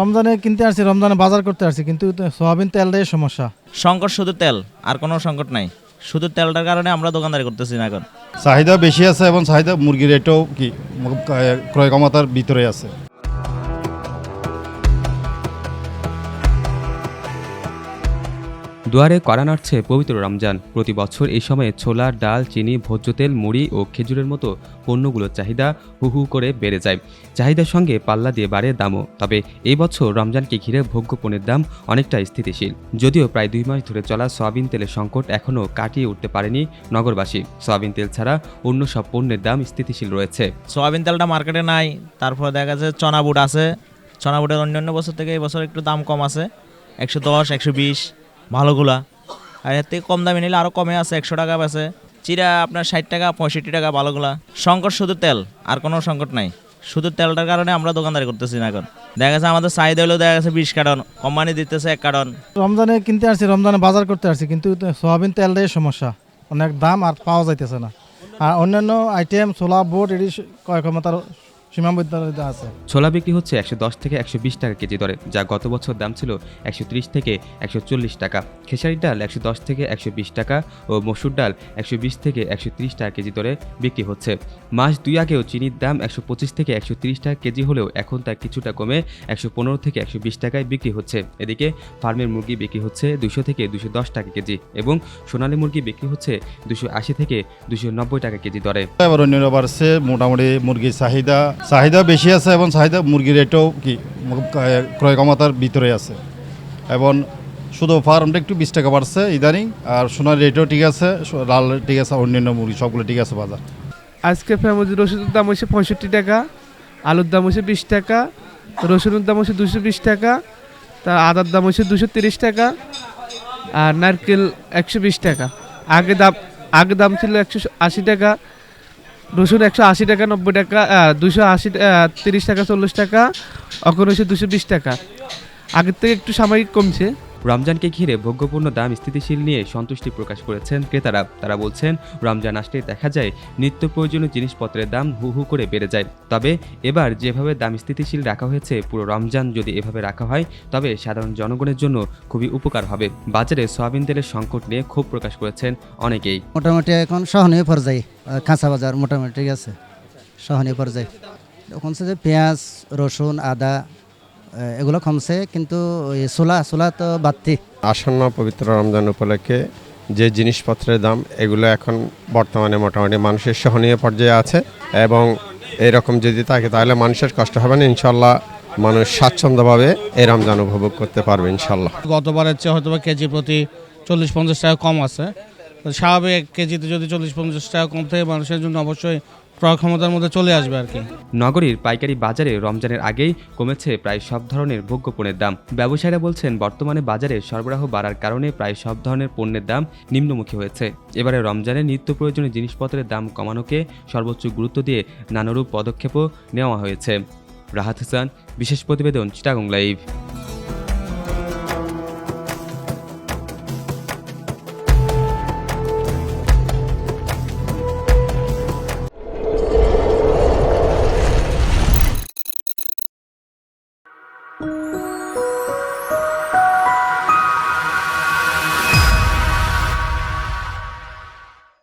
রমজানে কিনতে আসছি রমজানে বাজার করতে আসছি কিন্তু সোয়াবিন তেল তেলটাই সমস্যা। সংকট শুধু তেল আর কোনো সংকট নাই। শুধু তেলটার কারণে আমরা দোকানদারি করতেছি না এখন। চাহিদা বেশি আছে এবং চাহিদা মুরগির রেটও কি ক্রয় ক্ষমতার ভিতরে আছে। দুয়ারে করা নাড়ছে পবিত্র রমজান। প্রতি বছর এই সময়ে ছোলা, ডাল, চিনি, ভোজ্য তেল, মুড়ি ও খেজুরের মতো পণ্যগুলোর চাহিদা হু হু করে বেড়ে যায়। চাহিদার সঙ্গে পাল্লা দিয়ে বাড়ে দামও। তবে এই বছর রমজানকে ঘিরে ভোগ্য পণ্যের দাম অনেকটা স্থিতিশীল। যদিও প্রায় দুই মাস ধরে চলা সয়াবিন তেলের সংকট এখনও কাটিয়ে উঠতে পারেনি নগরবাসী। সয়াবিন তেল ছাড়া অন্য সব পণ্যের দাম স্থিতিশীল রয়েছে। সয়াবিন তেলটা মার্কেটে নাই। তারপর দেখা যাচ্ছে চনাবুট আছে। চনা বুটের অন্যান্য বছর থেকে এই বছর একটু দাম কম আছে। একশো দশ, একশো বিশ। ভালোগুলা। আর এর থেকে কম দামে নিলে আরও কমে আছে, একশো টাকা আছে চিরা আপনার ষাট টাকা, পঁয়ষট্টি টাকা ভালোগুলা। সংকট শুধু তেল, আর কোনো সংকট নাই। শুধু তেলটার কারণে আমরা দোকানদারি করতেছি না এখন। দেখা গেছে আমাদের চাহিদা হলেও দেখা গেছে বিশ কার্টন, কোম্পানি দিতেছে এক কার্টন। রমজানে কিনতে আসছি, রমজানে বাজার করতে আসছি, কিন্তু সোয়াবিন তেলটাই সমস্যা। অনেক দাম আর পাওয়া যাইতেছে না। আর অন্যান্য আইটেম ছোলা, বোট, এটি ক্রয় ক্ষমতার সীমাবদ্ধতা আছে। ছোলা বিক্রি হচ্ছে একশো দশ থেকে একশো বিশ টাকা কেজি দরে যা গত বছর দাম ছিল একশো ত্রিশ থেকে একশো চল্লিশ টাকা। খেসারি ডাল একশো দশ থেকে একশো বিশ টাকা ও মসুর ডাল একশো বিশ থেকে একশো ত্রিশ টাকা কেজি দরে বিক্রি হচ্ছে। মাস দুই আগেও চিনির দাম একশো পঁচিশ থেকে একশো ত্রিশ টাকা কেজি হলেও এখন তা কিছুটা কমে একশো পনেরো থেকে একশো বিশ টাকায় বিক্রি হচ্ছে। এদিকে ফার্মের মুরগি বিক্রি হচ্ছে দুশো থেকে দুশো দশ টাকা কেজি এবং সোনালী মুরগি বিক্রি হচ্ছে দুশো আশি থেকে দুশো নব্বই টাকা কেজি দরে। এবার বাড়ছে মোটামুটি মুরগির চাহিদা। চাহিদা বেশি আছে এবং চাহিদা মুরগির রেটও কি, ক্রয় ক্ষমতার ভিতরে আছে। এবং শুধু ফার্মটা একটু বিশ টাকা বাড়ছে ইদানিং, আর সোনার রেটও ঠিক আছে, লাল ঠিক আছে, অন্যান্য মুরগি সবগুলো ঠিক আছে বাজার। আজকে ফ্যামিলি রসুনের দাম হচ্ছে পঁয়ষট্টি টাকা, আলুর দাম হচ্ছে বিশ টাকা, রসুনের দাম হচ্ছে দুশো বিশ টাকা, তার আদার দাম হচ্ছে দুশো তিরিশ টাকা, আর নারকেল একশো বিশ টাকা। আগে দাম আগে দাম ছিল একশো আশি টাকা রসুন একশো আশি টাকা, নব্বই টাকা দুশো আশি তিরিশ টাকা, চল্লিশ টাকা এখন দুশো বিশ টাকা। আগের থেকে একটু সাময়িক কমছে। রমজানকে ঘিরে ভোগ্যপূর্ণ দাম স্থিতিশীল নিয়ে সন্তুষ্টি প্রকাশ করেছেন ক্রেতারা। তারা বলছেন, রমজান আসলে দেখা যায়, নিত্য প্রয়োজনীয় জিনিসপত্রের দাম হু হু করে বেড়ে যায়। তবে এবার যেভাবে দাম স্থিতিশীল রাখা হয়েছে, পুরো রমজান যদি এভাবে রাখা হয়, তবে সাধারণ জনগণের জন্য খুবই উপকার হবে। বাজারে সয়াবিন তেলের সংকট নিয়ে ক্ষোভ প্রকাশ করেছেন অনেকেই। মোটামুটি এখন সহনীয় পর্যায়ে কাঁচা বাজার মোটামুটি ঠিক আছে, সহনীয় পর্যায়ে। এখন যে পেঁয়াজ, রসুন, আদা এগুলো কমছে কিন্তু ওই ছোলা ছোলা তো বাড়তি। আসন্ন পবিত্র রমজান উপলক্ষে যে জিনিসপত্রের দাম এগুলো এখন বর্তমানে মোটামুটি মানুষের সহনীয় পর্যায়ে আছে এবং এরকম যদি থাকে তাহলে মানুষের কষ্ট হবে না। ইনশাল্লাহ মানুষ স্বাচ্ছন্দ্যভাবে এই রমজান উপভোগ করতে পারবে ইনশাল্লাহ গতবারের চেয়ে হয়তো বা কেজি প্রতি চল্লিশ পঞ্চাশ টাকা কম আছে। স্বাভাবিক এক কেজিতে যদি চল্লিশ, পঞ্চাশ টাকা কম থাকে মানুষের জন্য অবশ্যই ক্রয় ক্ষমতার মধ্যে চলে আসবে আর কি। নগরীর পাইকারি বাজারে রমজানের আগেই কমেছে প্রায় সব ধরনের ভোগ্য পণ্যের দাম। ব্যবসায়ীরা বলছেন, বর্তমানে বাজারে সরবরাহ বাড়ার কারণে প্রায় সব ধরনের পণ্যের দাম নিম্নমুখী হয়েছে। এবারে রমজানে নিত্য প্রয়োজনীয় জিনিসপত্রের দাম কমানোকে সর্বোচ্চ গুরুত্ব দিয়ে নানারূপ পদক্ষেপও নেওয়া হয়েছে। রাহাত হাসান, বিশেষ প্রতিবেদন চিটাগং লাইভ।